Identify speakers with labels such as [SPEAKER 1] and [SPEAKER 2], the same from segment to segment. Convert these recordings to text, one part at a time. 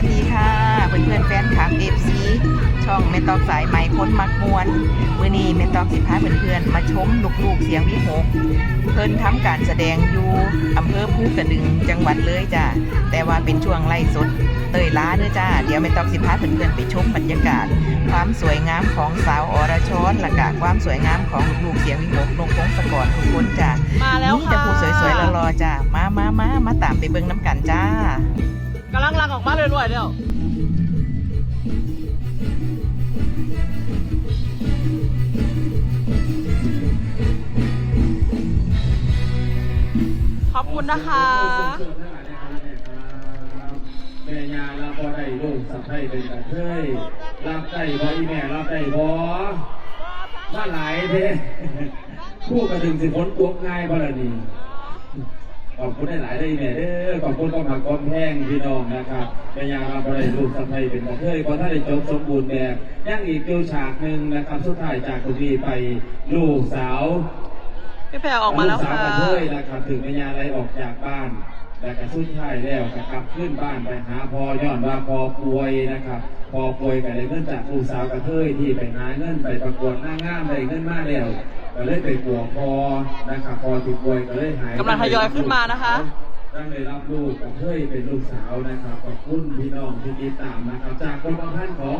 [SPEAKER 1] สดีค่ะเพื่อนๆแฟนคลับเอฟซีช่องเมตอกสายไหมพ้นมักมวนมื่อนี้เมตอกสิพาเพื่อนๆมาชมลูกๆเสียงวิหกเพิ่นทำการแสดงอยู่อำเภอภูกระดึงจังหวัดเลยจ้าแต่ว่าเป็นช่วงไล่สดเตยล้าเด้อจ้าเดี๋ยวเมตอกสิพาเพื่อนๆไปชมบรรยากาศ ความสวยงามของสาวอรชรและกะความสวยงามของลูกๆเสียงวิหกนงพงศกรทุกคนจ้า
[SPEAKER 2] มาแล้ว
[SPEAKER 1] นี่
[SPEAKER 2] ค่ะ
[SPEAKER 1] แต่ผู้สวยๆรอๆจ้ามามามามาตามไปเบิ่งน้ำกันจ้า
[SPEAKER 2] กำลังลังออกมาเรื่อยๆเดี๋ยวขอบคุณนะคะ
[SPEAKER 3] แม่ยาเราพอได้ลูกสับได้เป็นกระเทยรับได้บ่อีแม่รับได้บ่มาหลายเด้คู่กระดึงสิพ้นตัวง่ายบ่ล่ะนี่ ขอบคุณได้หลายได้แม่เด้อขอบคุณก็มากอมแห้งพี่น้องนะครับแม่ยาเราพอได้ลูกสับได้เป็นกระเทยพอถ้าได้จบสมบูรณ์แบบยังอีกคิวฉากหนึ่งนะครับ สุดท้ายจากคุณพี่ไปลูกสาว
[SPEAKER 2] พี่แพรออกมาแล้วค่ะ
[SPEAKER 3] กสาวกระเทยนะครับถึงแม่ยาไรออกจากบ้านแต่กระสุดท้ายแล้วก็กลับขึ้นบ้านไปหาพอย้อนว่าพอป่วยนะครับ พอป่วยไปเลยเงินจากลูกสาวกระเทยที่ไปหาเงินไปประกวดหน้างามไปเงินมากแล้วก็เลยไปกลัวพอนะครับพอที่ป่วยก็เลยหาย
[SPEAKER 2] กำลังทยอยขึ้นมานะคะ
[SPEAKER 3] ตั้งได้รับลูกกระเทยเป็นลูกสาวนะครับขอบคุณพี่น้องที่ติดตามนะครับ จากคนประพันธ์ของ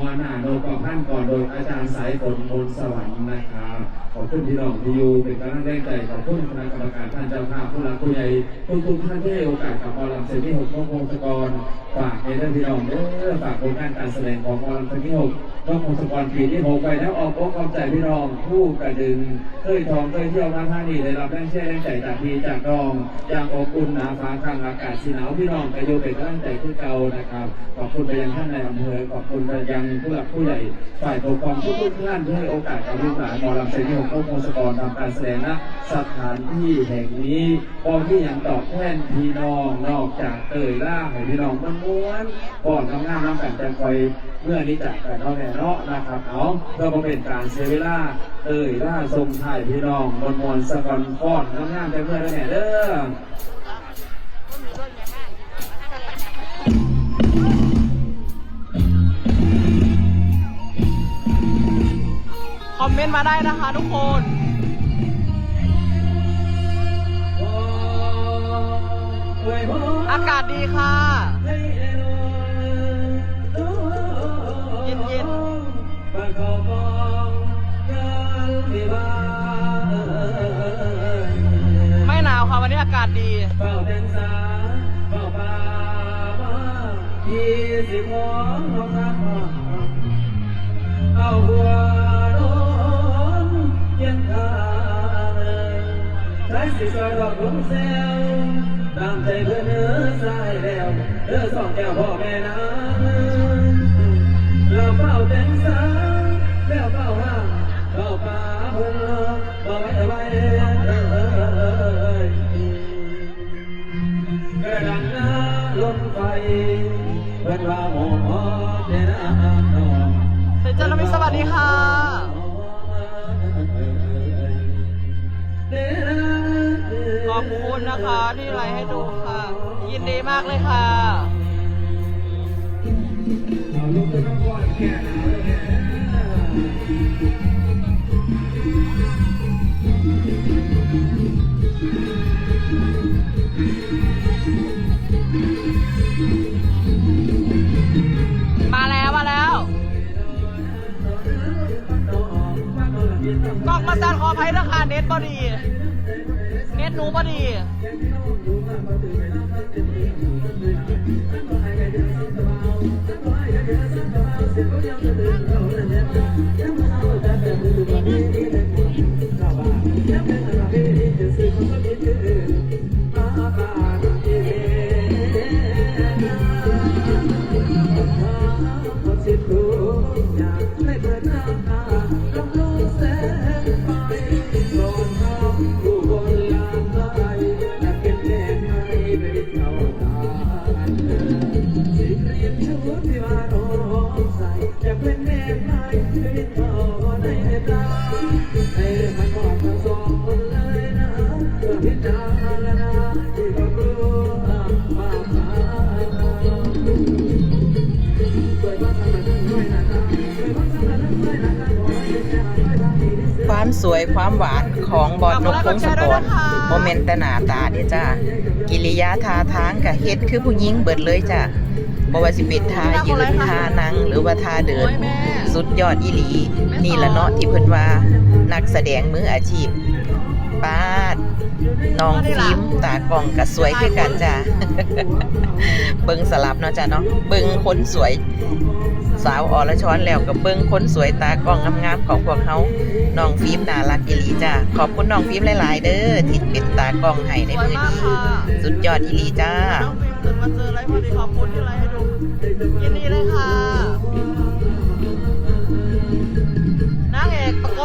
[SPEAKER 3] วหน้าโนประพันธ์ก่อนโดยอาจารย์สายฝนมนต์สวรรค์นะครับขอบคุณพี่น้องที่อยู่เป็นกำลังแรงใจขอบคุณคณะกรรมการท่านเจ้าภาพผู้หลักผู้ใหญ่ทุกทุกๆท่านที่ให้โอกาสกับมอลำเซนที่หกของพงศกรฝากในเรื่องพี่น้องเด้อฝากผลงานการแสดงของมอลำเซนที่หกต้องพงศกรปีที่หกไปแล้วออกอกออกใจพี่น้องผู้กระดึงเคยทองเคยเที่ยวมาท่านี่ได้รับแรงเชื่อแรงใจจากพี่จากน้องอย่างอบอุ่นหนาฟ้าข้างอากาศสีหนาวพี่น้องกระโยเป็นกำลังใจที่เก่านะครับ ขอบคุณไปยังท่านในอำเภอ ขอบคุณไปยังผู้หลักผู้ใหญ่ฝ่ายปกครองทุกทุกๆท่านที่ให้โอกาสกับลูกหลานหมอลำเซนที่หกของพงศกรทำการแสดงณสถานที่แห่งนี้พอที่ยังตอบแทนพี่น้องนอกจากเตยล่าให้พี่น้องมันม้วนก่อนทำงานน้ำกันจังคอยเมื่อนี้จากกันเนาแน่เนาะนะครับเอาเพื่อเป็นการเสียเวลาเตยล่าทรงไทยพี่น้องมวลมวลสกอนฟ้อนทำงานจังเมื่อแล้วแน่เด้อ
[SPEAKER 2] คอมเมนต์มาได้นะคะทุกคนอากาศดีค่ะ เย็นไม่หนาวค่ะ วันนี้อากาศดี
[SPEAKER 3] ยี่สิบหัวน้องรักเอาหัวโน้นยังทางใช้สิสวยดอกลมแซวตามใจเพื่อนเนื้อสายแล้วเด้อสองแก้วพ่อแม่นางเราเฝ้าแดน อบ
[SPEAKER 2] คุณนะคะที่ไลฟ์ให้ดูค่ะ ยินดีมากเลยค่ะ มาแล้วมาแล้วกล้องมาสั่นขออภัยนะคะเน็ตบอดี เน็ตหนู
[SPEAKER 3] พอดี ความส
[SPEAKER 1] วยความหวานของบอดนกพงศกรโมเมนต์นาตาเด้จ้ากิริยาท่าทางกับเฮ็ดคือผู้หญิงเบิดเลยจ้าบ่ว่าสิเป็นทายืนทานั่งหรือว่าท่าเดิน สุดยอดอีหลี นี่ละเนาะที่เพิ่นว่านักแสดงมืออาชีพป้าดน้องฟิล์มตากล้องก็สวยคือกันจ้าเบิ่งสลับเนาะจ้าเนาะเบิ่งคนสวย สาวอรชรแล้วก็เบิ่งคนสวยตากล้องงามๆของพวกเขาน้องฟิล์มน่ารักอีหลีจ้าขอบคุณน้องฟิล์มหลาย ๆ เด้อที่เป็นตากล้องให้ในมื้อนี้สุดยอดอีหลีจ้า
[SPEAKER 2] น้องฟิล์มตื่นมาเจออะไรพอดีขอบคุณที่ไลฟ์ให้ดูยินดีเลยค่ะ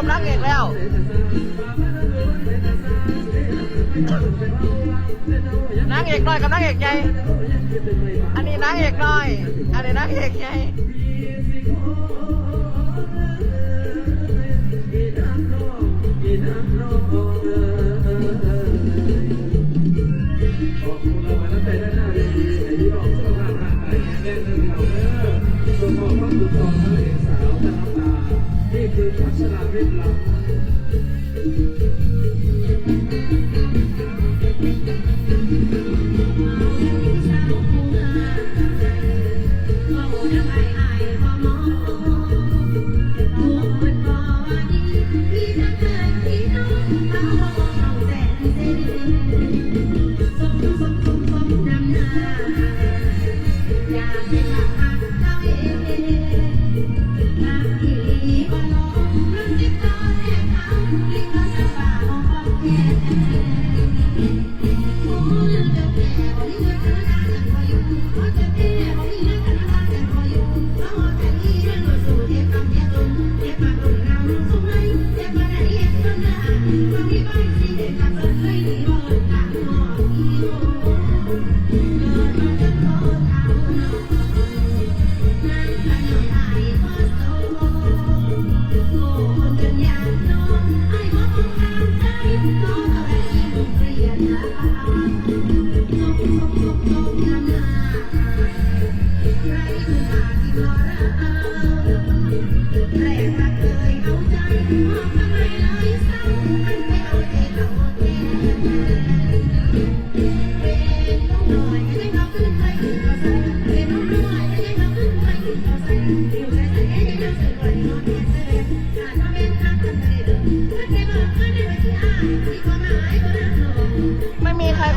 [SPEAKER 2] อกประกบนางเอกแล้วนางเอกน้อยกับนางเอกใหญ่ อันนี้นางเอกน้อย อันนี้นางเอกใหญ่
[SPEAKER 4] Thank you.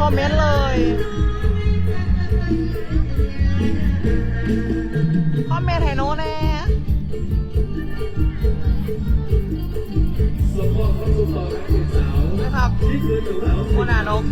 [SPEAKER 4] มีใคอ
[SPEAKER 2] มเมนต์เลย คอมเมนต์ให้โน้แน่
[SPEAKER 4] ส่งมอบความสุขต่อพระเอกสาว
[SPEAKER 2] นะครับ
[SPEAKER 4] นี่คือหนูสาว
[SPEAKER 2] โมนานก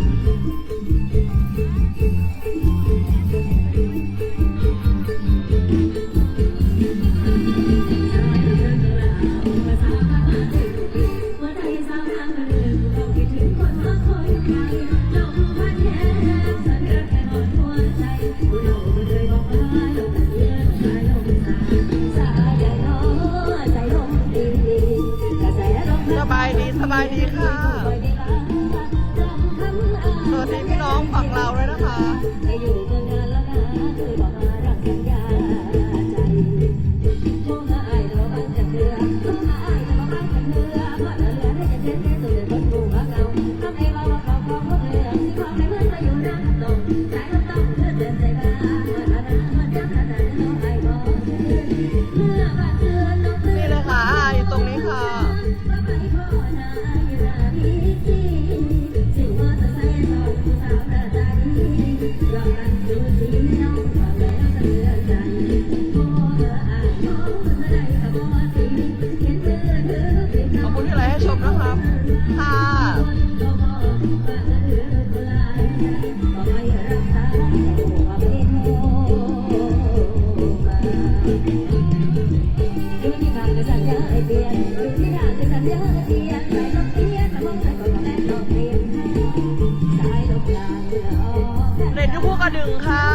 [SPEAKER 2] อันดึงค่ะ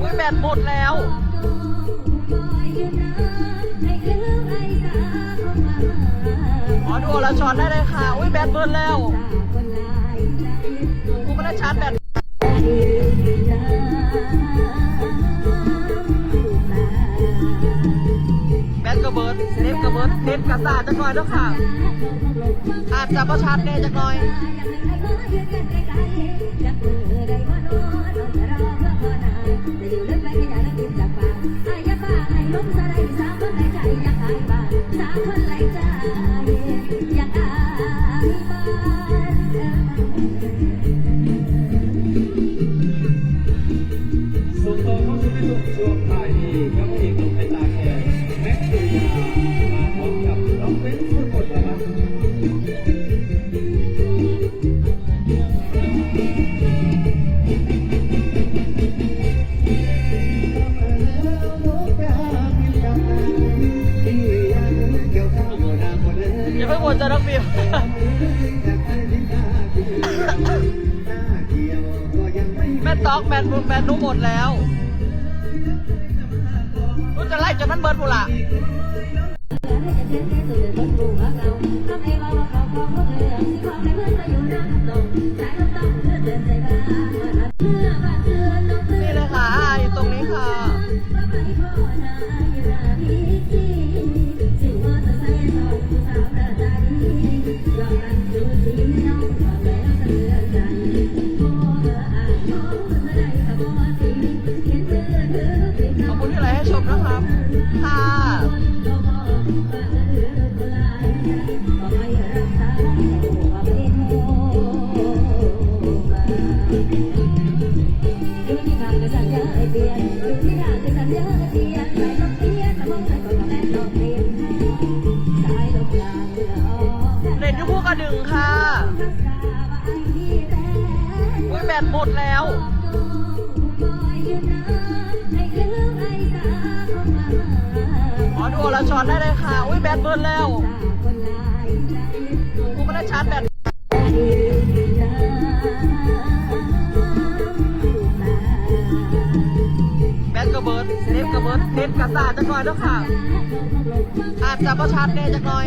[SPEAKER 2] อุ้ยแบตหมดแล้ว อ๋อดูอลชอนได้เลยค่ะ อุ้ยแบตเบิร์นแล้วกูไม่ได้ชาร์จแบต แบตกระเบิดเล็บกระเบิดเน็ตกับสาจักหน่อยเด้อค่ะ อาจจะประชัดแน่จักหน่อย
[SPEAKER 3] ส่ง
[SPEAKER 2] แม่ตอกแมนบุญแมนรู้หมดแล้วรู้จะไล่จนมันเบิร์ดพูละนี่ นึ่งค่ะ อุ้ยแบตหมดแล้ว อ๋อดูละช้อนได้เลยค่ะ อุ้ยแบตเบิร์นแล้วกูไม่ได้ชาร์จแบตแบตกระเบิดเน็ตกระเบิดเน็ตกระสาจักหน่อยเด้อค่ะ จะประชัดเดจักหน่อย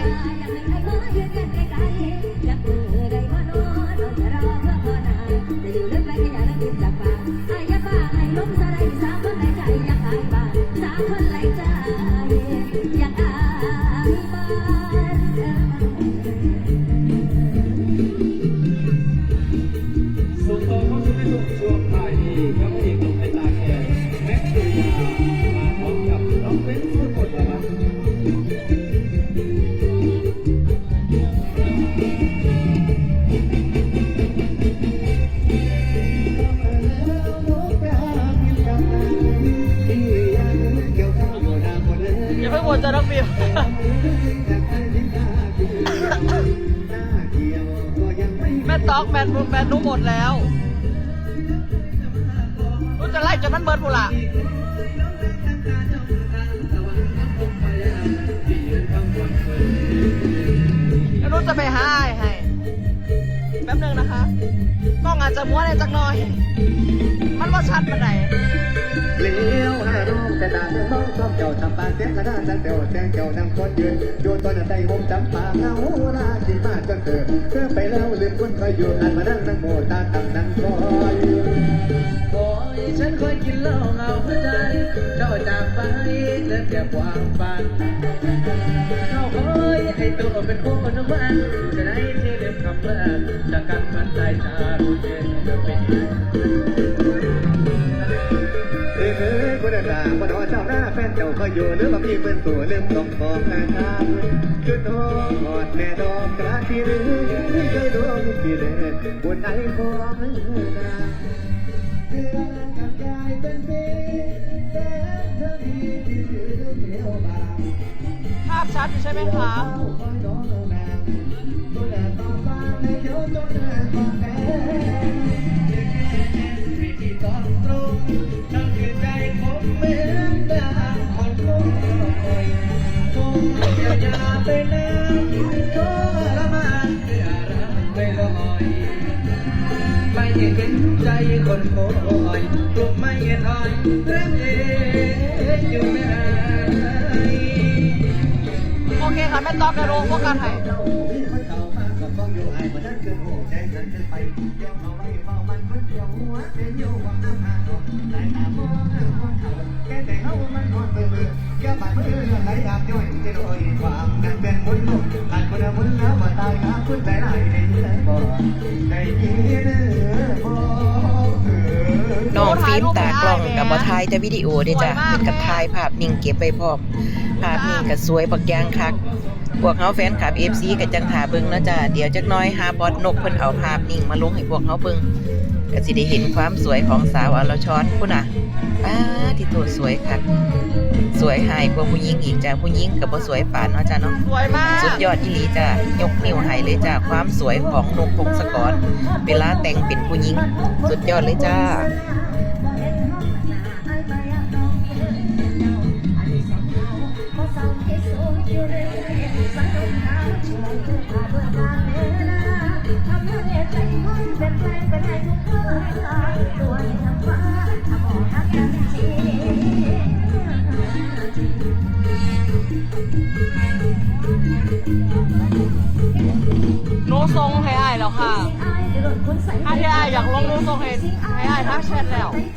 [SPEAKER 2] จะไปหาอ้ายให้แป๊บนึงนะคะกล้องอาจจะม้วนในจักหน่อย มันว่าชัดปาไหน
[SPEAKER 5] เลี้ยวหาน้องกระดาเรื่อมองชอบเจ้าทำปากเสียงกระดาษจังเตียวแสงเจ้านั่งคนยืนอยู่ต้นใจผมจำปาเงาลาที่มาจนเกิดเธอไปแล้วลืมคนคอยอยู่หันมานั่งนั่งโมตาตั้งนั่งคอยโอ้ยฉันคอยกินเหล้าเงาหัวใจเจ้าจากไปเหลือแต่ความฝันเข้าคอยให้ตัวเป็นคนวันจะได้ที่เรียบคำเลิกจากกันมันใจชารู้เย็นเป็น ก็อยู่หรือว่ามีเพื่อนตัวลืมต้องของอาทานคือโทษหอดแม่ดอกกระที่รือไม่เคยดวงที่เด่นบนไอ้ของนาเรื่องกับกายเป็นปีแต่เธอดีที่ยืนเดียวบาง
[SPEAKER 2] ภาพชัดอยู่ใช่ไหมคะ
[SPEAKER 5] ไม่เห็นใจคนโอยกลุ่มไม่เห็นอ้อยเธองเองอ ไหน
[SPEAKER 2] โอเคค่ะแม่ตอกกระโดงพวกกัน
[SPEAKER 5] เพี่คนเก่ามาก็ฟ้อยไอ้วันนั้นคือโอ้ใจนั้นคือไปเดี๋ยเขาไม่เฝ้ามันคนเดียวหัวเสียอยู่ว่าน้ำหาดอกไหลตามองหน้าคนเขาแค่แต่เขามันนอนเบื่อเบื่อแค่อไหลอาบย่อยจะโดยความ น้
[SPEAKER 1] องฟิล์มตากล้องกับบอทายแต่วิดีโอเด้จ้ะเป็นกับทายภาพนิ่งเก็บไว้พอบภาพนิ่งกับสวยปักยางคักพวกเขาแฟนคลับเอฟซีกับจังถาเบิงนะจ้ะเดี๋ยวจักน้อยฮาบอสนกเพิ่นเอาภาพนิ่งมาลงให้พวกเขาเบิงก็สิได้เห็นความสวยของสาวอลชอนพุ่น่ะป้าที่ตัวสวยคัก สวยหายกว่าผู้หญิงอีกจ้ะผู้หญิงก็บ่สวยปานเนาะจ้ะเนาะ
[SPEAKER 2] สวยมาก
[SPEAKER 1] สุดยอดอีหลีจ้ะยกนิ้วให้เลยจ้ะความสวยของนกพงศกรเวลาแต่งเป็นผู้หญิง สุดยอดเลยจ้า
[SPEAKER 2] ให้อายทักแชทแล้ว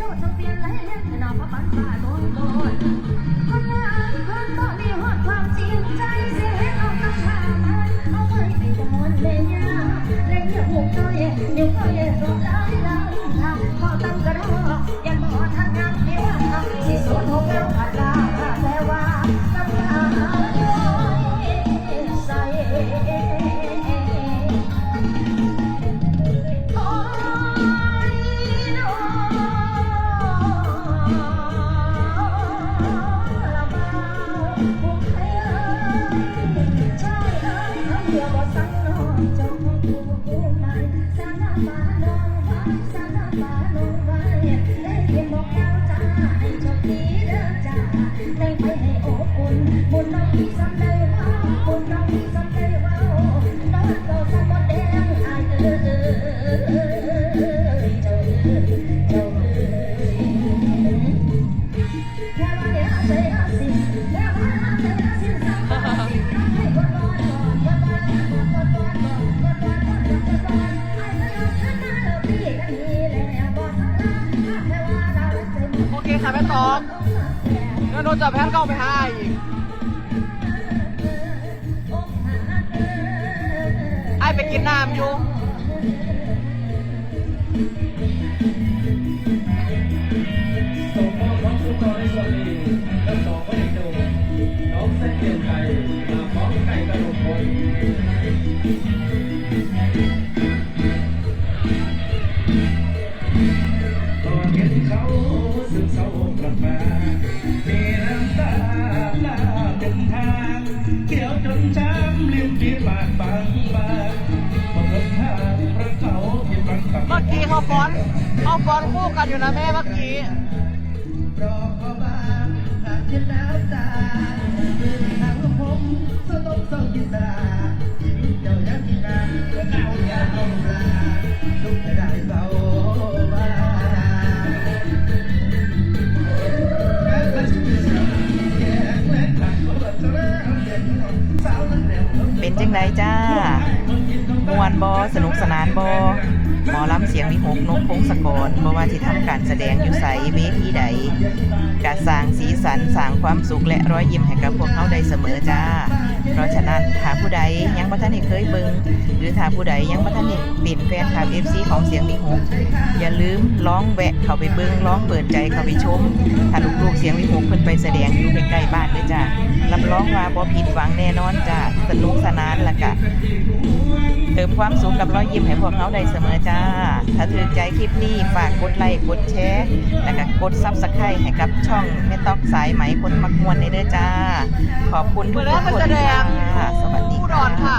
[SPEAKER 2] โอเคค่ะแม่ตองแล้วหนูจะแพนเข้าไปหาายไปกินน้ำอยู่
[SPEAKER 3] กอนคู่กัน
[SPEAKER 2] อยู่นะแม่เมื่อกี้
[SPEAKER 5] เป็นจั
[SPEAKER 1] งไดจ้ามวนบอสนุกสนานบอ หมอลำเสียงวิหกนกพงศกรบ่ว่าที่ทำการแสดงอยู่ใสเวทีใดกาสร้างสีสันสร้างความสุขและรอยยิ้มให้กับพวกเขาได้เสมอจ้า เพราะฉะนั้นถ้าผู้ใดยังบ่ทันได้เคยเบิงหรือถ้าผู้ใดยังบ่ทันได้เป็นแฟนคลับ FC ของเสียงวิหกอย่าลืมลองแวะเข้าไปเบิ่งลองเปิดใจเข้าไปชมถ้าลูกๆเสียงวิหกเพิ่นไปแสดงอยู่ใกล้ๆบ้านเด้อจ้ารับรองว่าบ่ผิดหวังแน่นอนจ้าสนุกสนานละกะ เติมความสุขกับรอยยิ้มให้พวกเขาได้เสมอจ้า ถ้าถือใจคลิปนี้ฝากกดไลค์กดแชร์และก็กดซับสไครต์ให้กับช่องแม่ตอกสายไหมคนมักมวนในเด้อจ้า ขอบคุณทุกคนค่ะสวัสดี
[SPEAKER 2] ผู้ดอนค่ะ